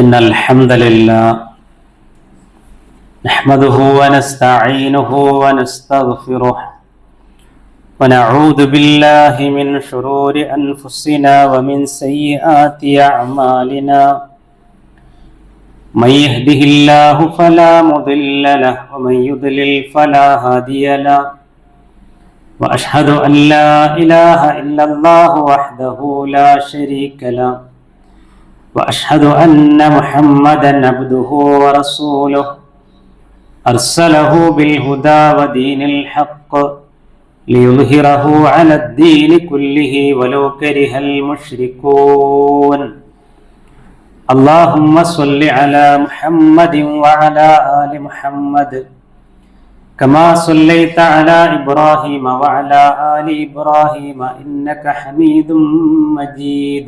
ان الحمد لله نحمده ونستعينه ونستغفره ونعوذ بالله من شرور انفسنا ومن سيئات اعمالنا من يهده الله فلا مضل له ومن يضلل فلا هادي له واشهد ان لا اله الا الله وحده لا شريك له واشهد ان محمدا عبده ورسوله ارسله بالهدى ودين الحق ليظهره على الدين كله ولو كره المشركون اللهم صل على محمد وعلى ال محمد كما صليت على ابراهيم وعلى ال ابراهيم انك حميد مجيد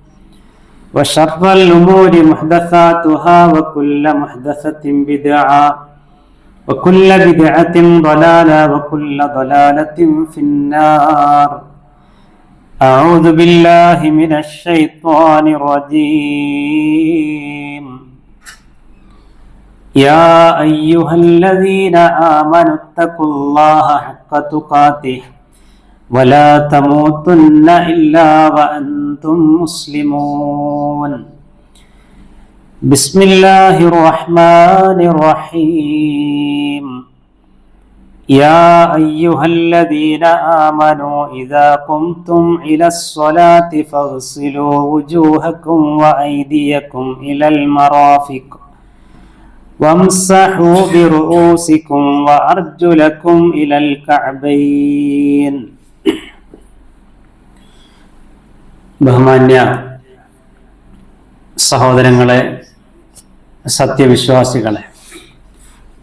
وشر الأمور محدثاتها وكل محدثة بدعة وكل بدعة ضلالة وكل ضلالة في النار. أعوذ بالله من الشيطان الرجيم. يا أيها الذين آمنوا اتقوا الله حق تقاته. ولا تموتن إلا وأنتم مسلمون. بسم الله الرحمن الرحيم. يا أيها الذين آمنوا إذا قمتم إلى الصلاة فاغسلوا وجوهكم وأيديكم إلى المرافق وامسحوا برؤوسكم وأرجلكم إلى الكعبين. ബഹുമാന്യ സഹോദരങ്ങളെ സത്യവിശ്വാസികളെ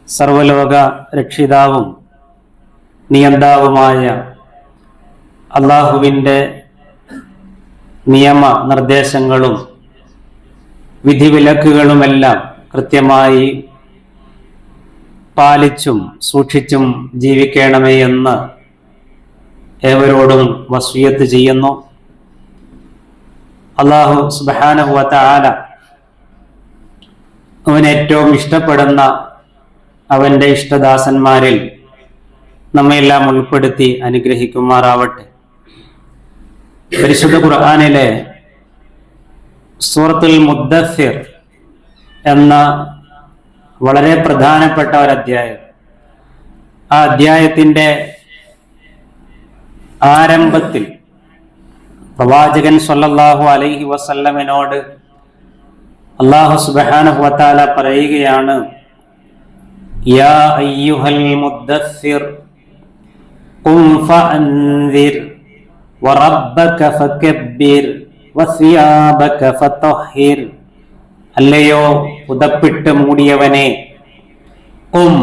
സർവലോക രക്ഷിതാവും നിയന്താവുമായ അള്ളാഹുവിന്റെ നിയമ നിർദ്ദേശങ്ങളും വിധിവിലക്കുകളുമെല്ലാം കൃത്യമായി പാലിച്ചും സൂക്ഷിച്ചും ജീവിക്കണമേ എന്ന് ഏവരോടും വസ്വീയത്ത് ചെയ്യുന്നു. അള്ളാഹു സുബാന അവൻ ഏറ്റവും ഇഷ്ടപ്പെടുന്ന അവന്റെ ഇഷ്ടദാസന്മാരിൽ നമ്മയെല്ലാം ഉൾപ്പെടുത്തി അനുഗ്രഹിക്കുമാറാവട്ടെ. പരിശുദ്ധ ഖുർആാനിലെ സൂറത്തുൽ മുദ്ദഫിർ എന്ന വളരെ പ്രധാനപ്പെട്ട ഒരു അധ്യായം ആ അധ്യായത്തിന്റെ ആരംഭത്തിൽ പ്രവാചകൻ സൊല്ലാഹു അലൈഹി വസല്ലമിനോട് അള്ളാഹു സുബ്ഹാനഹു വതആല പറയുകയാണ് അല്ലയോ ഉദപ്പിട്ട് മൂടിയവനെ കും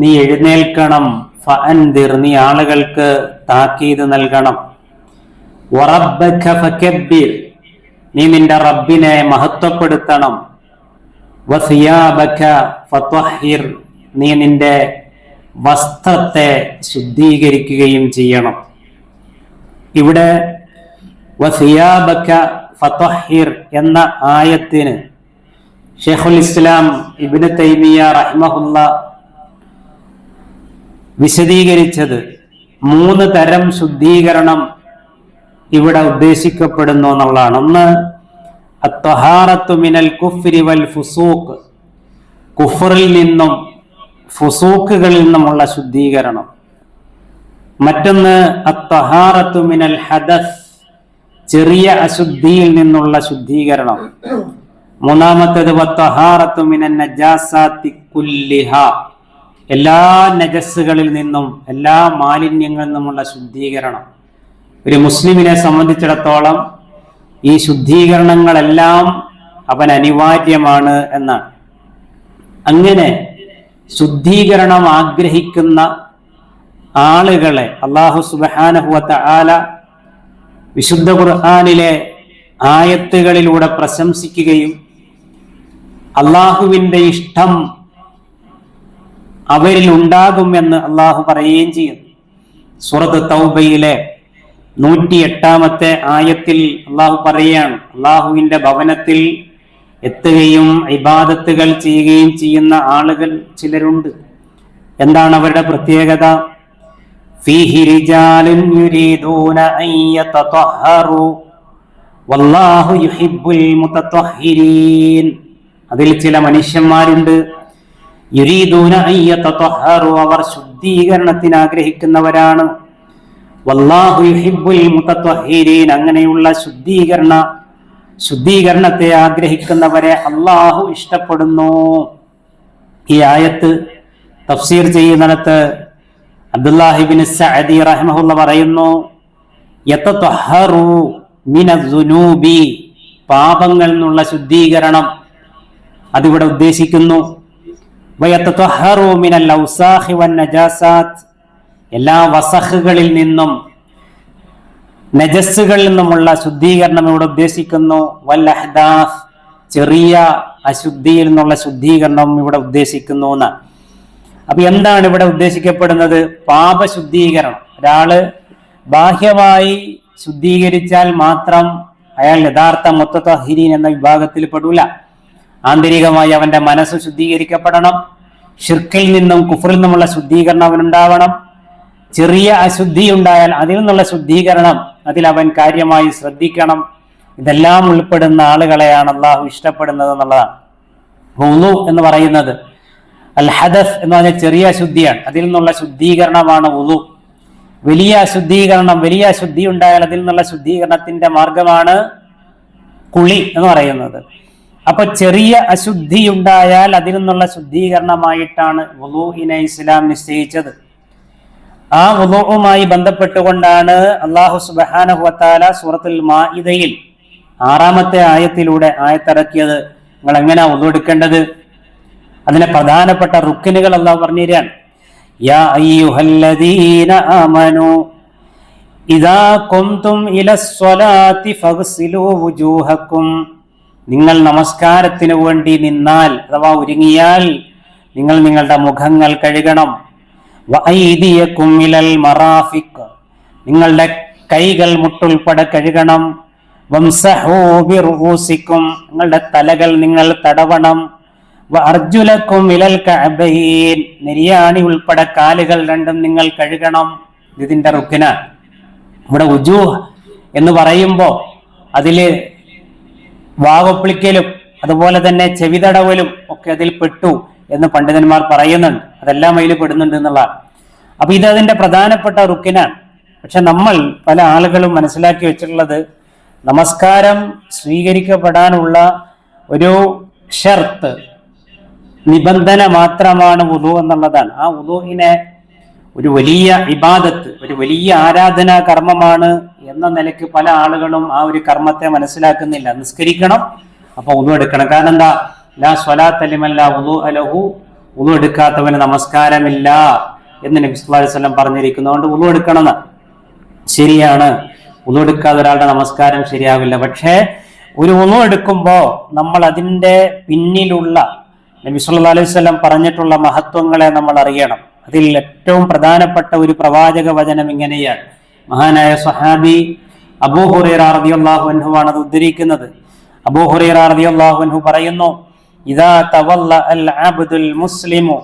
നീ എഴുന്നേൽക്കണം. ഫഅൻദിർ നീ ആളുകൾക്ക് താക്കീത് നൽകണം. നീ നിന്റെ റബ്ബിനെ മഹത്വപ്പെടുത്തണം നീ നിന്റെ വസ്ത്രത്തെ ശുദ്ധീകരിക്കുകയും ചെയ്യണം ഇവിടെ എന്ന ആയത്തിന് ഷെയ്ഖുൽ ഇസ്ലാം ഇബിന് തൈമിയ റഹ്മഹുല്ല വിശദീകരിച്ചത് മൂന്ന് തരം ശുദ്ധീകരണം ഇവിടെ ഉദ്ദേശിക്കപ്പെടുന്നു എന്നുള്ളതാണ്. ഒന്ന് മിനൽ കുഫ്രി വൽ ഫുസൂഖ്. കുഫറിൽ നിന്നും ഫുസൂക്കുകളിൽ നിന്നുമുള്ള ശുദ്ധീകരണം. മറ്റൊന്ന് അത്തഹാറത്തു മിനൽ ഹദസ്. ചെറിയ അശുദ്ധിയിൽ നിന്നുള്ള ശുദ്ധീകരണം. മൂന്നാമത്തേത് വത്വഹാറത്തു മിനൽ നജാസാത്തി കുല്ലിഹ. എല്ലാ നജസ്സുകളിൽ നിന്നും എല്ലാ മാലിന്യങ്ങളിൽ നിന്നുമുള്ള ശുദ്ധീകരണം. ഒരു മുസ്ലിമിനെ സംബന്ധിച്ചിടത്തോളം ഈ ശുദ്ധീകരണങ്ങളെല്ലാം അവൻ അനിവാര്യമാണ് എന്നാണ്. അങ്ങനെ ശുദ്ധീകരണം ആഗ്രഹിക്കുന്ന ആളുകളെ അള്ളാഹു സുബാനഹുവത്ത ആല വിശുദ്ധ ഖുർആാനിലെ ആയത്തുകളിലൂടെ പ്രശംസിക്കുകയും അള്ളാഹുവിന്റെ ഇഷ്ടം അവരിൽ ഉണ്ടാകുമെന്ന് അള്ളാഹു പറയുകയും ചെയ്യുന്നു. സൂറത്ത് തൗബയിലെ നൂറ്റി എട്ടാമത്തെ ആയത്തിൽ അള്ളാഹു പറയുകയാണ് അള്ളാഹുവിന്റെ ഭവനത്തിൽ എത്തുകയും ഇബാദത്തുകൾ ചെയ്യുകയും ചെയ്യുന്ന ആളുകൾ ചിലരുണ്ട്. എന്താണ് അവരുടെ പ്രത്യേകത? അതിൽ ചില മനുഷ്യന്മാരുണ്ട്. യുരീദൂന അവർ ശുദ്ധീകരണത്തിന് ആഗ്രഹിക്കുന്നവരാണ്. വല്ലാഹു അങ്ങനെയുള്ള ശുദ്ധീകരണ ശുദ്ധീകരണത്തെ ആഗ്രഹിക്കുന്നവരെ അള്ളാഹു ഇഷ്ടപ്പെടുന്നു. ഈ ആയത്ത് തഫ്സീർ ചെയ്യുന്നിടത്ത് അബ്ദുല്ലാഹിബിൻ സഅദി റഹ്മഹുല്ല പറയുന്നു മിനദ്ദുനൂബി പാപങ്ങളിൽ നിന്നുള്ള ശുദ്ധീകരണം. അതിവിടെ ഉദ്ദേശിക്കുന്നു മിനൽ ഔസാഹി എല്ലാ വസഹുകളിൽ നിന്നും നജസ്സുകളിൽ നിന്നുമുള്ള ശുദ്ധീകരണം ഇവിടെ ഉദ്ദേശിക്കുന്നു. വൽ അഹ്ദാഫ് ചെറിയ അശുദ്ധിയിൽ നിന്നുള്ള ശുദ്ധീകരണം ഇവിടെ ഉദ്ദേശിക്കുന്നു എന്ന് അപ്പൊ എന്താണ് ഇവിടെ ഉദ്ദേശിക്കപ്പെടുന്നത്? പാപശുദ്ധീകരണം. ഒരാൾ ബാഹ്യമായി ശുദ്ധീകരിച്ചാൽ മാത്രം അയാൾ യഥാർത്ഥ മുത്തഹിരീൻ എന്ന വിഭാഗത്തിൽ പെടൂല. ആന്തരികമായി അവന്റെ മനസ്സ് ശുദ്ധീകരിക്കപ്പെടണം. ഷിർക്കിൽ നിന്നും കുഫറിൽ നിന്നുമുള്ള ശുദ്ധീകരണം അവനുണ്ടാവണം. ചെറിയ അശുദ്ധി ഉണ്ടായാൽ അതിൽ നിന്നുള്ള ശുദ്ധീകരണം അതിൽ അവൻ കാര്യമായി ശ്രദ്ധിക്കണം. ഇതെല്ലാം ഉൾപ്പെടുന്ന ആളുകളെയാണ് അള്ളാഹു ഇഷ്ടപ്പെടുന്നത് എന്നുള്ളതാണ്. ഹുലു എന്ന് പറയുന്നത് അൽ ഹദസ് എന്ന് പറഞ്ഞ ചെറിയ അശുദ്ധിയാണ്. അതിൽ നിന്നുള്ള ശുദ്ധീകരണമാണ് ഉലു വലിയ അശുദ്ധീകരണം വലിയ അശുദ്ധി ഉണ്ടായാൽ അതിൽ നിന്നുള്ള ശുദ്ധീകരണത്തിന്റെ മാർഗമാണ് കുളി എന്ന് പറയുന്നത്. അപ്പൊ ചെറിയ അശുദ്ധി ഉണ്ടായാൽ അതിൽ നിന്നുള്ള ശുദ്ധീകരണമായിട്ടാണ് വുലൂഹിനെ ഇസ്ലാം നിശ്ചയിച്ചത്. ആ വുലൂഹുമായി ബന്ധപ്പെട്ടുകൊണ്ടാണ് അള്ളാഹു തആല സൂറത്തുൽ മാഇദയിൽ ആറാമത്തെ ആയത്തിലൂടെ ആയത്തിറക്കിയത്. നിങ്ങൾ എങ്ങനെയാ വുദു എടുക്കേണ്ടത്? അതിനെ പ്രധാനപ്പെട്ട റുക്കിനുകൾ അള്ളാഹു പറഞ്ഞു തരാൻ അയ്യുഹല്ലദീന ആമനു ഇദാ കുന്തും ഇലസ്വലാത്തി ഫഗ്സിലു വുജൂഹക്കും. നിങ്ങൾ നമസ്കാരത്തിന് വേണ്ടി നിന്നാൽ അഥവാ ഒരുങ്ങിയാൽ നിങ്ങൾ നിങ്ങളുടെ മുഖങ്ങൾ കഴുകണം. മറാഫിക് നിങ്ങളുടെ കൈകൾ മുട്ടുൾപ്പെടെ കഴുകണം. വംസഹൂ ബിറുഊസിക്കും. നിങ്ങളുടെ തലകൾ നിങ്ങൾ തടവണം. അർജുലക്കും ഇലൽ കഅബൈൻ. നിര്യാണി ഉൾപ്പെടെ കാലുകൾ രണ്ടും നിങ്ങൾ കഴുകണം. ഇതിന്റെ റുക്കിന. ഇവിടെ ഉജു എന്ന് പറയുമ്പോൾ അതിൽ വാവപ്പിളിക്കലും അതുപോലെ തന്നെ ചെവിതടവലും ഒക്കെ അതിൽ പെട്ടു. എന്ന് പണ്ഡിതന്മാർ പറയുന്നുണ്ട്. അതെല്ലാം അതിൽ പെടുന്നുണ്ട് എന്നുള്ളതാണ്. അപ്പൊ ഇത് അതിന്റെ പ്രധാനപ്പെട്ട റുക്കിനാണ്. പക്ഷെ നമ്മൾ പല ആളുകളും മനസ്സിലാക്കി വെച്ചിട്ടുള്ളത് നമസ്കാരം സ്വീകരിക്കപ്പെടാനുള്ള ഒരു ഷർത്ത് നിബന്ധന മാത്രമാണ് ഉദു എന്നുള്ളതാണ്. ആ ഉദുവിനെ ഒരു വലിയ ഇബാദത്ത് ഒരു വലിയ ആരാധനാ കർമ്മമാണ് എന്ന നിലയ്ക്ക് പല ആളുകളും ആ ഒരു കർമ്മത്തെ മനസ്സിലാക്കുന്നില്ല. നിസ്കരിക്കണം അപ്പൊ ഉദു എടുക്കണം. കാരണം എന്താ? ലാ എടുക്കാത്തവന് നമസ്കാരമില്ല എന്ന് നബി അലൈഹി വസല്ലം പറഞ്ഞിരിക്കുന്നതുകൊണ്ട് ഉളു എടുക്കണമെന്ന്. ശരിയാണ്. ഉളു എടുക്കാതെ ഒരാളുടെ നമസ്കാരം ശരിയാവില്ല. പക്ഷേ ഒരു ഉളു എടുക്കുമ്പോൾ നമ്മൾ അതിന്റെ പിന്നിലുള്ള നബി അലൈഹി വസല്ലം പറഞ്ഞിട്ടുള്ള മഹത്വങ്ങളെ നമ്മൾ അറിയണം. അതിൽ ഏറ്റവും പ്രധാനപ്പെട്ട ഒരു പ്രവാചക വചനം ഇങ്ങനെയാണ്. മഹാനായ സ്വഹാബി അബൂ ഹുറൈറ റളിയല്ലാഹു അൻഹു ആണ് അത് ഉദ്ധരിക്കുന്നത്. അബൂ ഹുറൈറ റളിയല്ലാഹു അൻഹു പറയുന്നു തവല്ല അൽ അബ്ദുൽ മുസ്ലിമു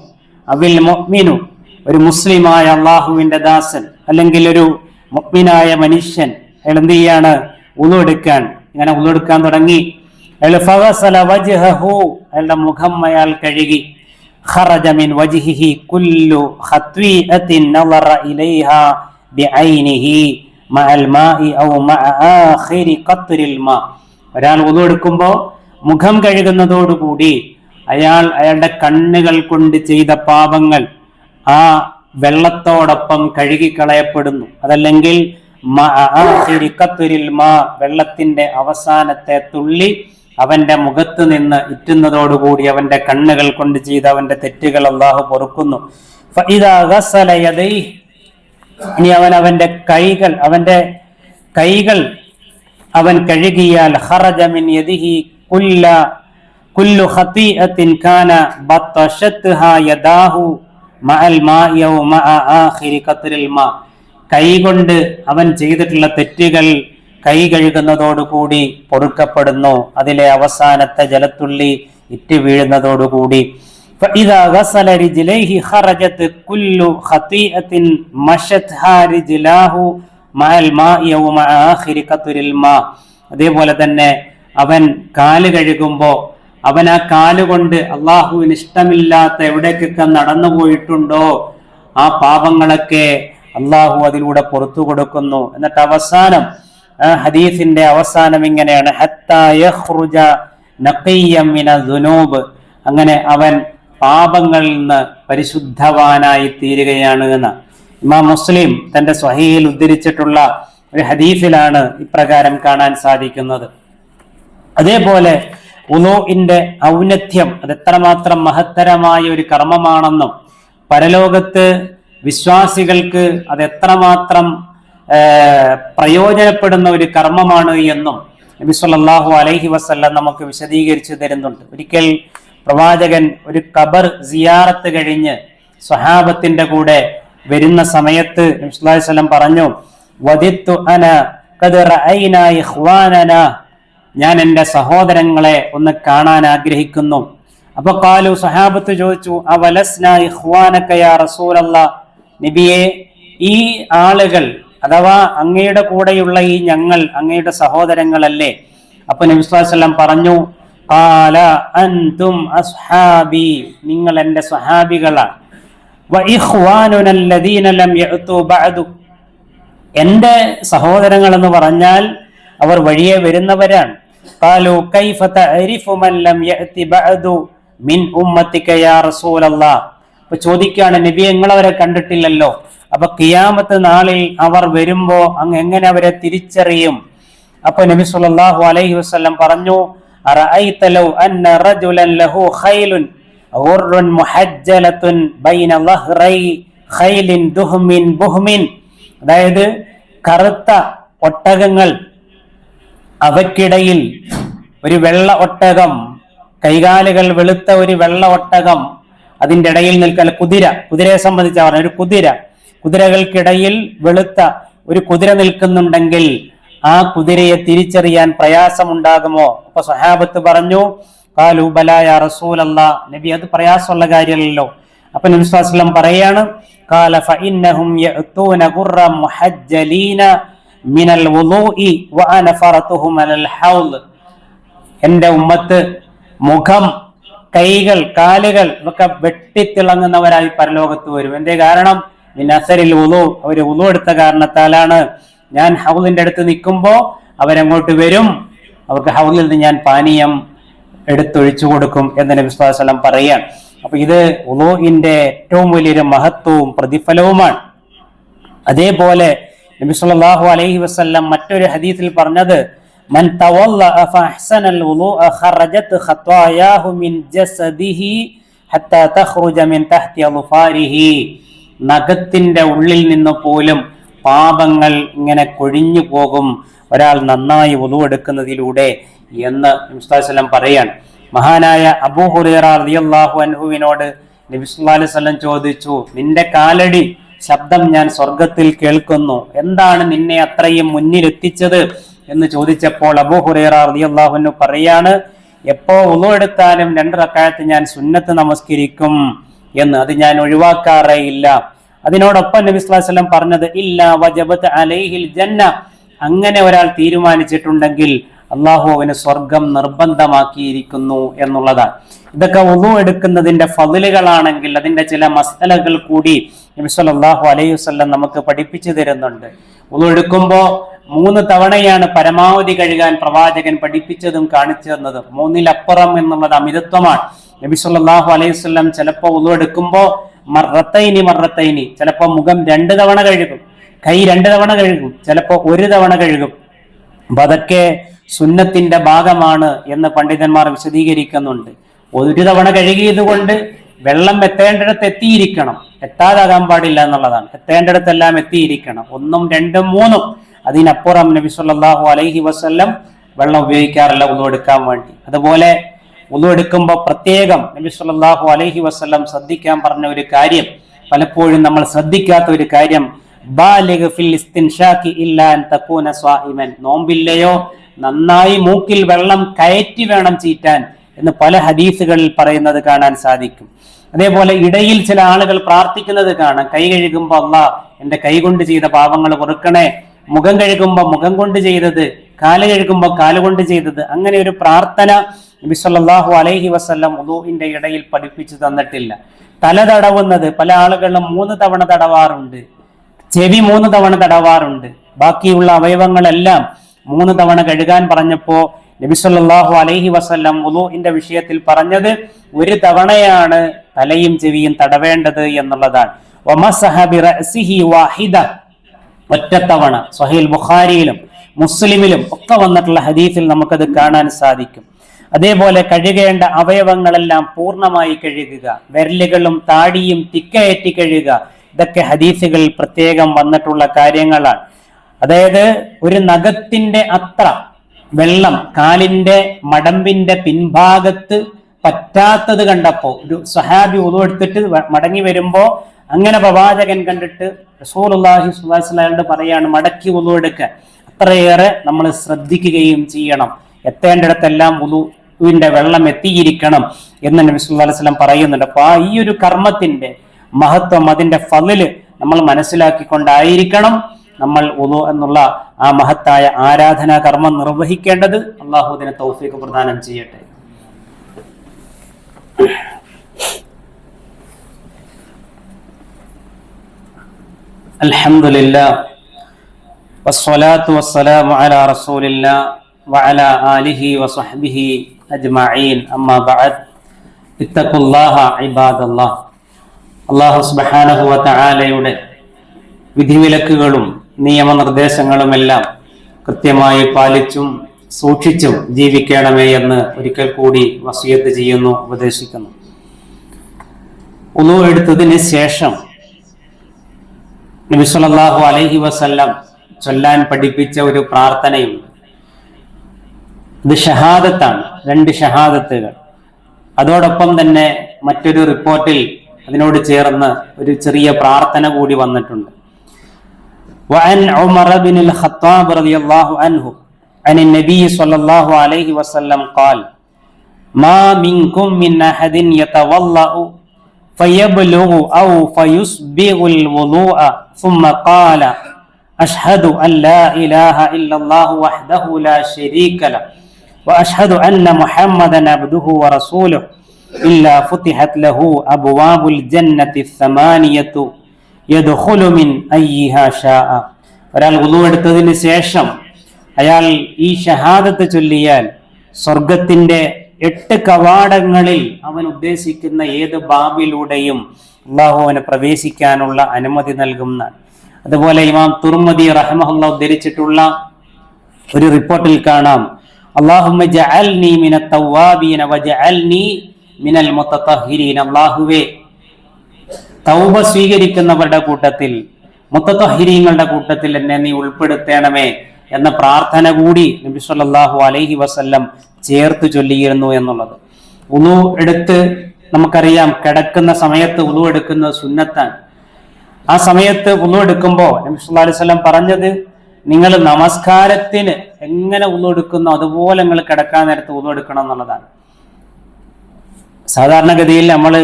ഒരു മുസ്ലിമായ അള്ളാഹുവിന്റെ ദാസൻ അല്ലെങ്കിൽ ഒരു മൊഹ്മിനായ മനുഷ്യൻ അയാൾ എന്ത് ചെയ്യാണ്? ഉളുവെടുക്കാൻ ഇങ്ങനെ ഉളുവെടുക്കാൻ തുടങ്ങി. അയാളുടെ മുഖം അയാൾ കഴുകി. മഅൽ മാഇ ഔ മഅ ആഖിരി മാ. ഒരാൾ ഉളുവെടുക്കുമ്പോ മുഖം കഴുകുന്നതോടുകൂടി അയാൾ അയാളുടെ കണ്ണുകൾ കൊണ്ട് ചെയ്ത പാപങ്ങൾ ആ വെള്ളത്തോടൊപ്പം കഴുകിക്കളയപ്പെടുന്നു. അതല്ലെങ്കിൽ മാ വെള്ളത്തിന്റെ അവസാനത്തെ തുള്ളി അവന്റെ മുഖത്ത് നിന്ന് ഇറ്റുന്നതോടുകൂടി അവന്റെ കണ്ണുകൾ കൊണ്ട് ചെയ്ത അവന്റെ തെറ്റുകൾ അള്ളാഹു പൊറുക്കുന്നു. ഇനി അവൻ അവന്റെ കൈകൾ അവന്റെ കൈകൾ അവൻ കഴുകിയാൽ ഖറജ മിൻ യദിഹി കുല്ല ഖതീഅത്തിൻ കാന യദാഹു മഅൽ മഅ കൈകൊണ്ട് അവൻ ചെയ്തിട്ടുള്ള തെറ്റുകൾ കൈ കഴുകുന്നതോടുകൂടി പൊറുക്കപ്പെടുന്നു. അതിലെ അവസാനത്തെ ജലത്തുള്ളി ഇറ്റ് വീഴുന്നതോടുകൂടി. അതേപോലെ തന്നെ അവൻ കാൽ കഴുകുമ്പോ അവൻ ആ കാലുകൊണ്ട് അള്ളാഹുവിന് ഇഷ്ടമില്ലാത്ത എവിടേക്കൊക്കെ നടന്നു പോയിട്ടുണ്ടോ ആ പാപങ്ങളൊക്കെ അള്ളാഹു അതിലൂടെ പുറത്തു കൊടുക്കുന്നു. എന്നിട്ട് അവസാനം ആ ഹദീസിന്റെ അവസാനം ഇങ്ങനെയാണ് അങ്ങനെ അവൻ പാപങ്ങളിൽ നിന്ന് പരിശുദ്ധവാനായി തീരുകയാണ് എന്ന്. ഇമാം മുസ്ലിം തന്റെ സ്വഹയിൽ ഉദ്ധരിച്ചിട്ടുള്ള ഒരു ഹദീഫിലാണ് ഇപ്രകാരം കാണാൻ സാധിക്കുന്നത്. അതേപോലെ ഉലോഇന്റെ ഔന്നത്യം അത് എത്രമാത്രം മഹത്തരമായ ഒരു കർമ്മമാണെന്നും പരലോകത്ത് വിശ്വാസികൾക്ക് അത് എത്രമാത്രം പ്രയോജനപ്പെടുന്ന ഒരു കർമ്മമാണ് എന്നും നബി സല്ലല്ലാഹു അലൈഹി വസല്ലം നമുക്ക് വിശദീകരിച്ചു തരുന്നുണ്ട്. ഒരിക്കൽ പ്രവാചകൻ ഒരു കബർ സിയാറത്ത് കഴിഞ്ഞ് സ്വഹാബത്തിന്റെ കൂടെ വരുന്ന സമയത്ത് നബി വസല്ലം പറഞ്ഞു വദിത്തു അന ഞാൻ എന്റെ സഹോദരങ്ങളെ ഒന്ന് കാണാൻ ആഗ്രഹിക്കുന്നു. അപ്പൊ കാലു സഹാബത്ത് ചോദിച്ചു യാ റസൂലല്ലാ? നബിയെ ഈ ആളുകൾ അഥവാ അങ്ങയുടെ കൂടെയുള്ള ഈ ഞങ്ങൾ അങ്ങയുടെ സഹോദരങ്ങളല്ലേ? അപ്പൊ നബിസ്വല്ലാം പറഞ്ഞു കാല അൻതും അസ്ഹാബി. നിങ്ങൾ എന്റെ സഹാബികളാണ് എന്റെ സഹോദരങ്ങൾ എന്ന് പറഞ്ഞാൽ അവർ വഴിയെ വരുന്നവരാണ്. قالوا كيف تعرف من لم يأت بعد من أمتك يا رسول الله അപ്പൊ ചോദിക്കാണ് നബി നിങ്ങളവരെ കണ്ടിട്ടില്ലല്ലോ അപ്പൊ കിയാമത്ത് നാളിൽ അവർ വരുമ്പോ അങ്ങ് എങ്ങനെ അവരെ തിരിച്ചറിയും അപ്പൊ നബി സല്ലല്ലാഹു അലൈഹി വസല്ലം പറഞ്ഞു അറഅയ്ത ലൗ അന്ന റജുലൻ ലഹു ഖൈലുൻ ഗുർറുൻ മുഹജ്ജലത്തുൻ ബൈന ലഹ്റൈ ഖൈലിൻ ദുഹ്മിൻ ബുഹ്മിൻ അതായത് കറുത്ത ഒട്ടകങ്ങൾ അവയ്ക്കിടയിൽ ഒരു വെള്ള ഒട്ടകം കൈകാലുകൾ വെളുത്ത ഒരു വെള്ള ഒട്ടകം അതിന്റെ ഇടയിൽ നിൽക്കാൻ കുതിര. കുതിരയെ സംബന്ധിച്ച് പറഞ്ഞ ഒരു കുതിര. കുതിരകൾക്കിടയിൽ വെളുത്ത ഒരു കുതിര നിൽക്കുന്നുണ്ടെങ്കിൽ ആ കുതിരയെ തിരിച്ചറിയാൻ പ്രയാസമുണ്ടാകുമോ? അപ്പൊ സഹാബത്ത് പറഞ്ഞു കാലു ബലായ അല്ല നബി അത് പ്രയാസമുള്ള കാര്യമല്ലല്ലോ. അപ്പൊ നബിസ്വാസ്ലം പറയാണ് കാല ഫഇന്നഹും മുഹജ്ജലീന മിനൽ എന്റെ ഉമ്മത്ത് മുഖം കൈകൾ കാലുകൾ ഒക്കെ വെട്ടിത്തിളങ്ങുന്നവരായി പരലോകത്ത് വരും. എന്തേ കാരണം? മിനസരിൽ ഉളു അവർ ഉളു എടുത്ത കാരണത്താലാണ് ഞാൻ ഹൗലിന്റെ അടുത്ത് നിൽക്കുമ്പോൾ അവരങ്ങോട്ട് വരും. അവർക്ക് ഹൗലിൽ നിന്ന് ഞാൻ പാനീയം എടുത്തൊഴിച്ചു കൊടുക്കും എന്ന് നബി വസല്ലം പറയാണ് അപ്പൊ ഇത് ഉളുവിന്റെ ഏറ്റവും വലിയൊരു മഹത്വവും പ്രതിഫലവുമാണ്. അതേപോലെ നബി സല്ലല്ലാഹു അലൈഹി വസല്ലം മറ്റൊരു ഹദീസിൽ പറഞ്ഞത് മൻ ഖത്വായാഹു മിൻ മിൻ തഹ്തി നഖത്തിന്റെ ഉള്ളിൽ നിന്ന് പോലും പാപങ്ങൾ ഇങ്ങനെ കൊഴിഞ്ഞു പോകും. ഒരാൾ നന്നായി വുളു എടുക്കുന്നതിലൂടെ എന്ന് നബി സല്ലല്ലാഹു പറയാണ്. മഹാനായ അബൂ ഹുറൈറ അൻഹുവിനോട് ചോദിച്ചു നിന്റെ കാലടി ശബ്ദം ഞാൻ സ്വർഗത്തിൽ കേൾക്കുന്നു. എന്താണ് നിന്നെ അത്രയും മുന്നിലെത്തിച്ചത്? എന്ന് ചോദിച്ചപ്പോൾ അബൂ ഹുറൈറ റളിയല്ലാഹു അൻഹു പറയാണ് എപ്പോ ഉളു എടുത്താലും രണ്ട് റക്കായത്ത് ഞാൻ സുന്നത്ത് നമസ്കരിക്കും എന്ന്. അത് ഞാൻ ഒഴിവാക്കാറേ ഇല്ല. അതിനോടൊപ്പം നബി സ്വല്ലല്ലാഹു അലൈഹി വസല്ലം പറഞ്ഞത് ഇല്ല വജബത്ത് അലൈഹിൽ ജന്ന. അങ്ങനെ ഒരാൾ തീരുമാനിച്ചിട്ടുണ്ടെങ്കിൽ അള്ളാഹു അവന് സ്വർഗം നിർബന്ധമാക്കിയിരിക്കുന്നു എന്നുള്ളതാണ്. ഇതൊക്കെ ഒന്നു എടുക്കുന്നതിന്റെ ഫതിലുകളാണെങ്കിൽ അതിന്റെ ചില മസലകൾ കൂടി നബി സല്ലല്ലാഹു അലൈഹി വസല്ലം നമുക്ക് പഠിപ്പിച്ചു തരുന്നുണ്ട്. ഒന്നു എടുക്കുമ്പോ മൂന്ന് തവണയാണ് പരമാവധി കഴുകാൻ പ്രവാചകൻ പഠിപ്പിച്ചതും കാണിച്ചു തന്നതും. മൂന്നിലപ്പുറം എന്നുള്ളത് അമിതത്വമാണ്. നബി സല്ലല്ലാഹു അലൈഹി വസല്ലം ചിലപ്പോ ഉളു എടുക്കുമ്പോ മറത്തൈനി മറത്തൈനി. ചിലപ്പോ മുഖം രണ്ട് തവണ കഴുകും. കൈ രണ്ട് തവണ കഴുകും. ചിലപ്പോ ഒരു തവണ കഴുകും. അപ്പൊ അതൊക്കെ സുന്നത്തിന്റെ ഭാഗമാണ് എന്ന് പണ്ഡിതന്മാർ വിശദീകരിക്കുന്നുണ്ട്. ഒരു തവണ കഴുകിയത് കൊണ്ട് വെള്ളം എത്തേണ്ടിടത്ത് എത്തിയിരിക്കണം. എത്താതാകാൻ പാടില്ല എന്നുള്ളതാണ്. എത്തേണ്ടിടത്തെല്ലാം എത്തിയിരിക്കണം. ഒന്നും രണ്ടും മൂന്നും അതിനപ്പുറം നബി സല്ലല്ലാഹു അലൈഹി വസല്ലം വെള്ളം ഉപയോഗിക്കാറില്ല ഉളു എടുക്കാൻ വേണ്ടി. അതുപോലെ ഉളു എടുക്കുമ്പോൾ പ്രത്യേകം നബി സല്ലല്ലാഹു അലൈഹി വസല്ലം ശ്രദ്ധിക്കാൻ പറഞ്ഞ ഒരു കാര്യം പലപ്പോഴും നമ്മൾ ശ്രദ്ധിക്കാത്ത ഒരു കാര്യം നോമ്പില്ലയോ? നന്നായി മൂക്കിൽ വെള്ളം കയറ്റി വേണം ചീറ്റാൻ എന്ന് പല ഹദീസുകളിൽ പറയുന്നത് കാണാൻ സാധിക്കും. അതേപോലെ ഇടയിൽ ചില ആളുകൾ പ്രാർത്ഥിക്കുന്നത് കാണാം. കൈ കഴുകുമ്പോൾ അല്ല എന്റെ കൈ കൊണ്ട് ചെയ്ത പാപങ്ങൾ പൊറുക്കണേ മുഖം കഴുകുമ്പോൾ മുഖം കൊണ്ട് ചെയ്തത് കാൽ കഴുകുമ്പോൾ കാൽ കൊണ്ട് ചെയ്തത്. അങ്ങനെ ഒരു പ്രാർത്ഥന നബി അലൈഹി വസല്ലം ഉദൂഹിന്റെ ഇടയിൽ പഠിപ്പിച്ചു തന്നിട്ടില്ല. തല തടവുന്നത് പല ആളുകളും മൂന്ന് തവണ തടവാറുണ്ട്. ചെവി മൂന്ന് തവണ തടവാറുണ്ട്. ബാക്കിയുള്ള അവയവങ്ങളെല്ലാം മൂന്ന് തവണ കഴുകാൻ പറഞ്ഞപ്പോ നബി സല്ലല്ലാഹു അലൈഹി വസല്ലം ഉദൂഹിന്റെ വിഷയത്തിൽ പറഞ്ഞത് ഒരു തവണയാണ് തലയും ചെവിയും തടവേണ്ടത് എന്നുള്ളതാണ്. തവണ സഹീൽ ബുഖാരിയിലും മുസ്ലിമിലും ഒക്കെ വന്നിട്ടുള്ള ഹദീഫിൽ നമുക്കത് കാണാൻ സാധിക്കും. അതേപോലെ കഴുകേണ്ട അവയവങ്ങളെല്ലാം പൂർണമായി കഴുകുക വിരലുകളും താടിയും തിക്കയറ്റി കഴുകുക ഇതൊക്കെ ഹദീസുകളിൽ പ്രത്യേകം വന്നിട്ടുള്ള കാര്യങ്ങളാണ്. അതായത് ഒരു നഖത്തിന്റെ അത്ര വെള്ളം കാലിന്റെ മടമ്പിന്റെ പിൻഭാഗത്ത് പറ്റാത്തത് കണ്ടപ്പോ ഒരു സഹാബി ഉളവെടുത്തിട്ട് മടങ്ങി വരുമ്പോ അങ്ങനെ പ്രവാചകൻ കണ്ടിട്ട് റസൂലുള്ളാഹി വസല്ലം പറയാണ് മടക്കി ഉളവെടുക്കാൻ അത്രയേറെ നമ്മൾ ശ്രദ്ധിക്കുകയും ചെയ്യണം. എത്തേണ്ടിടത്തെല്ലാം ഉളുവിന്റെ വെള്ളം എത്തിയിരിക്കണം എന്ന് നബി സുല്ലാ വസല്ലം പറയുന്നുണ്ട്. അപ്പൊ ആ ഈ ഒരു കർമ്മത്തിന്റെ മഹത്വം അതിന്റെ ഫലിൽ നമ്മൾ മനസ്സിലാക്കിക്കൊണ്ടായിരിക്കണം. നമ്മൾ ഉളു എന്നുള്ള ആ മഹത്തായ ആരാധനാ കർമ്മം നിർവഹിക്കേണ്ടത് അള്ളാഹു അതിനെ തൗഫീഖ് പ്രദാനം ചെയ്യട്ടെ الحمد لله والصلاة والسلام على رسول الله وعلى آله وصحبه أجمعين أما بعد اتقوا الله عباد الله അള്ളാഹു സുബഹാനഹു വതആലയുടെ വിധിവിലക്കുകളും നിയമനിർദ്ദേശങ്ങളുമെല്ലാം കൃത്യമായി പാലിച്ചും സൂക്ഷിച്ചും ജീവിക്കണമേ എന്ന് ഒരിക്കൽ കൂടി വസിയത്ത് ചെയ്യുന്നു ഉപദേശിക്കുന്നു. ഉളു എടുത്തതിന് ശേഷം നബി സല്ലല്ലാഹു അലൈഹി വസല്ലം ചൊല്ലാൻ പഠിപ്പിച്ച ഒരു പ്രാർത്ഥനയും ഇത് ഷഹാദത്താണ് രണ്ട് ഷഹാദത്തുകൾ. അതോടൊപ്പം തന്നെ മറ്റൊരു റിപ്പോർട്ടിൽ അതിനോട് ചേർന്ന് ഒരു ചെറിയ പ്രാർത്ഥന കൂടി വന്നിട്ടുണ്ട്. وعن عمر بن الخطاب رضي الله عنه عن النبي صلى الله عليه وسلم قال ما منكم من أحد يتوضأ فيبلغ أو فيسبغ الوضوء ثم قال أشهد أن لا إله إلا الله وحده لا شريك له وأشهد أن محمدا عبده ورسوله إلا فتحت له أبواب الجنة الثمانية ഒരാൾ ഉദു എടുത്തതിന് ശേഷം അയാൾ ഈ ഷഹാദത്ത് ചൊല്ലിയാൽ സ്വർഗത്തിന്റെ എട്ട് കവാടങ്ങളിൽ അവൻ ഉദ്ദേശിക്കുന്ന ഏത് ബാബിലൂടെയും അള്ളാഹു അവന് പ്രവേശിക്കാനുള്ള അനുമതി നൽകുന്ന അതുപോലെ ഇമാം തുർമതി റഹ്മഹുല്ല ഉദ്ധരിച്ചിട്ടുള്ള ഒരു റിപ്പോർട്ടിൽ കാണാം. അള്ളാഹു അള്ളാഹുവേ തൗബ സ്വീകരിക്കുന്നവരുടെ കൂട്ടത്തിൽ മുത്തത്തഹിരീങ്ങളുടെ കൂട്ടത്തിൽ എന്നെ നീ ഉൾപ്പെടുത്തണമേ എന്ന പ്രാർത്ഥന കൂടി നബി സല്ലാഹു അലൈഹി വസല്ലം ചേർത്ത് ചൊല്ലിയിരുന്നു എന്നുള്ളത്. ഉളു എടുത്ത് നമുക്കറിയാം കിടക്കുന്ന സമയത്ത് ഉളു എടുക്കുന്നത് സുന്നത്താണ്. ആ സമയത്ത് ഉളു എടുക്കുമ്പോൾ നബി സല്ലല്ലാഹു അലൈഹി വസല്ലം പറഞ്ഞത് നിങ്ങൾ നമസ്കാരത്തിന് എങ്ങനെ ഉളു എടുക്കുന്നു അതുപോലെ നിങ്ങൾ കിടക്കാൻ നേരത്ത് ഉളു എടുക്കണം എന്നുള്ളതാണ്. സാധാരണഗതിയിൽ നമ്മൾ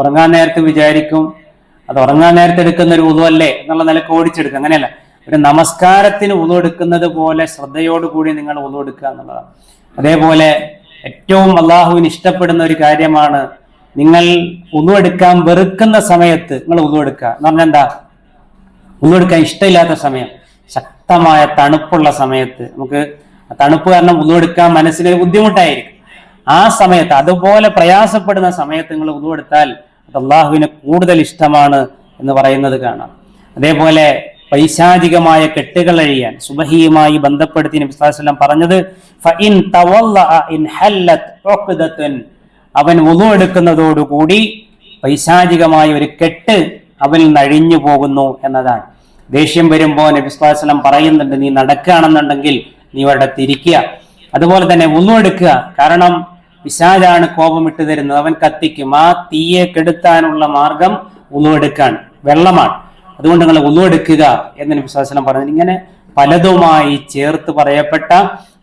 ഉറങ്ങാൻ നേരത്ത് വിചാരിക്കും അത് ഉറങ്ങാൻ നേരത്തെ എടുക്കുന്ന ഒരു ഉതു അല്ലേ എന്നുള്ള നിലയ്ക്ക് ഓടിച്ചെടുക്കുക. അങ്ങനെയല്ല. ഒരു നമസ്കാരത്തിന് ഉതു എടുക്കുന്നത് പോലെ ശ്രദ്ധയോടുകൂടി നിങ്ങൾ ഉതു എടുക്കുക എന്നുള്ളതാണ്. അതേപോലെ ഏറ്റവും അള്ളാഹുവിന് ഇഷ്ടപ്പെടുന്ന ഒരു കാര്യമാണ് നിങ്ങൾ ഉതു എടുക്കാൻ വെറുക്കുന്ന സമയത്ത് നിങ്ങൾ ഉതു എടുക്കുക. എന്ന് പറഞ്ഞാൽ എന്താ? ഉതു എടുക്കാൻ ഇഷ്ടമില്ലാത്ത സമയം. ശക്തമായ തണുപ്പുള്ള സമയത്ത് നമുക്ക് തണുപ്പ് കാരണം ഉതു എടുക്കാൻ മനസ്സിന് ബുദ്ധിമുട്ടായിരിക്കും. ആ സമയത്ത് അതുപോലെ പ്രയാസപ്പെടുന്ന സമയത്ത് നിങ്ങൾ ഉതുവെടുത്താൽ അള്ളാഹുവിന് കൂടുതൽ ഇഷ്ടമാണ് എന്ന് പറയുന്നത് കാണാം. അതേപോലെ പൈശാചികമായ കെട്ടുകൾ അഴിയാൻ സുബഹിയുമായി ബന്ധപ്പെടുത്തി നബി പറഞ്ഞത് അവൻ വുളു എടുക്കുന്നതോടുകൂടി പൈശാചികമായ ഒരു കെട്ട് അവനിൽ നഴിഞ്ഞു പോകുന്നു എന്നതാണ്. ദേഷ്യം വരുമ്പോൾ നബി പറയുന്നുണ്ട് നീ നടക്കുകയാണെന്നുണ്ടെങ്കിൽ നീ അവിടെ തിരിക്കുക അതുപോലെ തന്നെ വുളു എടുക്കുക. കാരണം പിശാചാണ് കോപമിട്ട് തരുന്നത്. അവൻ കത്തിക്കും. ആ തീയെ കെടുത്താനുള്ള മാർഗം വുളു വെള്ളമാണ്. അതുകൊണ്ട് നിങ്ങൾ ഉളുവെടുക്കുക എന്ന് വിശ്വാസനം പറഞ്ഞു. ഇങ്ങനെ പലതുമായി ചേർത്ത് പറയപ്പെട്ട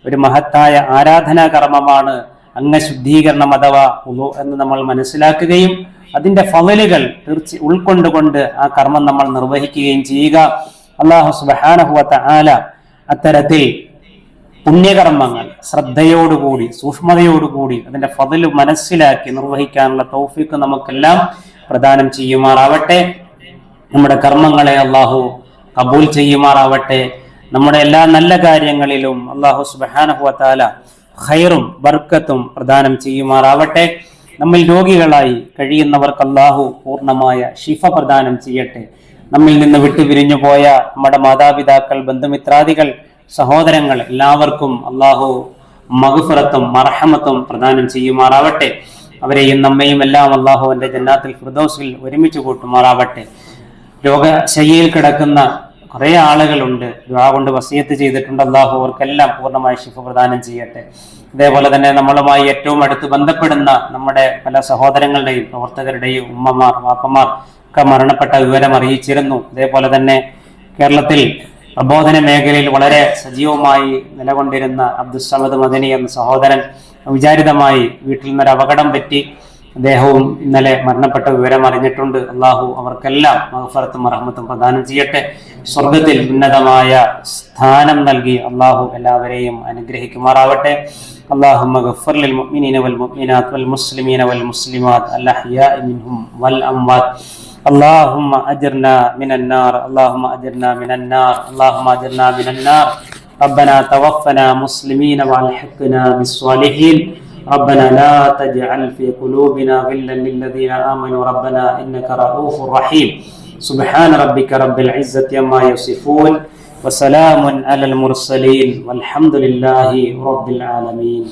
ഒരു മഹത്തായ ആരാധനാ കർമ്മമാണ് അംഗശുദ്ധീകരണം അഥവാ ഉളു എന്ന് നമ്മൾ മനസ്സിലാക്കുകയും അതിന്റെ ഫലലുകൾ തീർച്ച ഉൾക്കൊണ്ടുകൊണ്ട് ആ കർമ്മം നമ്മൾ നിർവഹിക്കുകയും ചെയ്യുക. അള്ളാഹു സുബാനഹുവത്ത ആല അത്തരത്തിൽ പുണ്യകർമ്മങ്ങൾ ശ്രദ്ധയോടുകൂടി സൂക്ഷ്മതയോടുകൂടി അതിന്റെ ഫതിൽ മനസ്സിലാക്കി നിർവഹിക്കാനുള്ള തൗഫീക്ക് നമുക്കെല്ലാം പ്രദാനം ചെയ്യുമാറാവട്ടെ. നമ്മുടെ കർമ്മങ്ങളെ അള്ളാഹു കബൂൽ ചെയ്യുമാറാവട്ടെ. നമ്മുടെ എല്ലാ നല്ല കാര്യങ്ങളിലും അള്ളാഹു സുബാനഹുവത്താല ഖൈറും ബർക്കത്തും പ്രദാനം ചെയ്യുമാറാവട്ടെ. നമ്മിൽ രോഗികളായി കഴിയുന്നവർക്ക് അള്ളാഹു പൂർണമായ ഷിഫ പ്രദാനം ചെയ്യട്ടെ. നമ്മിൽ നിന്ന് വിട്ടുപിരിഞ്ഞു പോയ നമ്മുടെ മാതാപിതാക്കൾ ബന്ധുമിത്രാദികൾ സഹോദരങ്ങൾ എല്ലാവർക്കും അള്ളാഹു മഹുഫുറത്തും മർഹമത്തും പ്രദാനം ചെയ്യുമാറാവട്ടെ. അവരെയും നമ്മയും എല്ലാം അള്ളാഹു എന്റെ ജന്നാത്തിൽ ഫിർദൗസിൽ ഒരുമിച്ച് കൂട്ടുമാറാവട്ടെ. രോഗശയ്യയിൽ കിടക്കുന്ന കുറേ ആളുകളുണ്ട്. ദുആ കൊണ്ട് വസിയത്ത് ചെയ്തിട്ടുണ്ട്. അള്ളാഹു അവർക്കെല്ലാം പൂർണമായി ശിഫ പ്രദാനം ചെയ്യട്ടെ. ഇതേപോലെ തന്നെ നമ്മളുമായി ഏറ്റവും അടുത്ത് ബന്ധപ്പെടുന്ന നമ്മുടെ പല സഹോദരങ്ങളുടെയും പ്രവർത്തകരുടെയും ഉമ്മമാർ വാപ്പമാർ ഒക്കെ മരണപ്പെട്ട വിവരം അറിയിച്ചിരുന്നു. അതേപോലെ തന്നെ കേരളത്തിൽ പ്രബോധന മേഖലയിൽ വളരെ സജീവമായി നിലകൊണ്ടിരുന്ന അബ്ദുസമദ് മദനി എന്ന സഹോദരൻ വിചാരിതമായി വീട്ടിൽ നിന്നൊരു അപകടം പറ്റി അദ്ദേഹവും ഇന്നലെ മരണപ്പെട്ട വിവരം അറിഞ്ഞിട്ടുണ്ട് അള്ളാഹു അവർക്കെല്ലാം മഹഫറത്തും റഹ്മത്തും പ്രദാനം ചെയ്യട്ടെ സ്വർഗത്തിൽ ഉന്നതമായ സ്ഥാനം നൽകി അള്ളാഹു എല്ലാവരെയും അനുഗ്രഹിക്കുമാറാവട്ടെ اللهم اغفر للمؤمنين والمؤمنات والمسلمين والمسلمات الأحياء منهم والأموات اللهم أجرنا من النار اللهم أجرنا من النار اللهم أجرنا من النار. ربنا توفنا مسلمين وألحقنا بالصالحين. ربنا لا تجعل في قلوبنا غلا للذين آمنوا. ربنا إنك رؤوف رحيم. سبحان ربك رب العزة عما يصفون. وسلام على المرسلين. والحمد لله رب العالمين.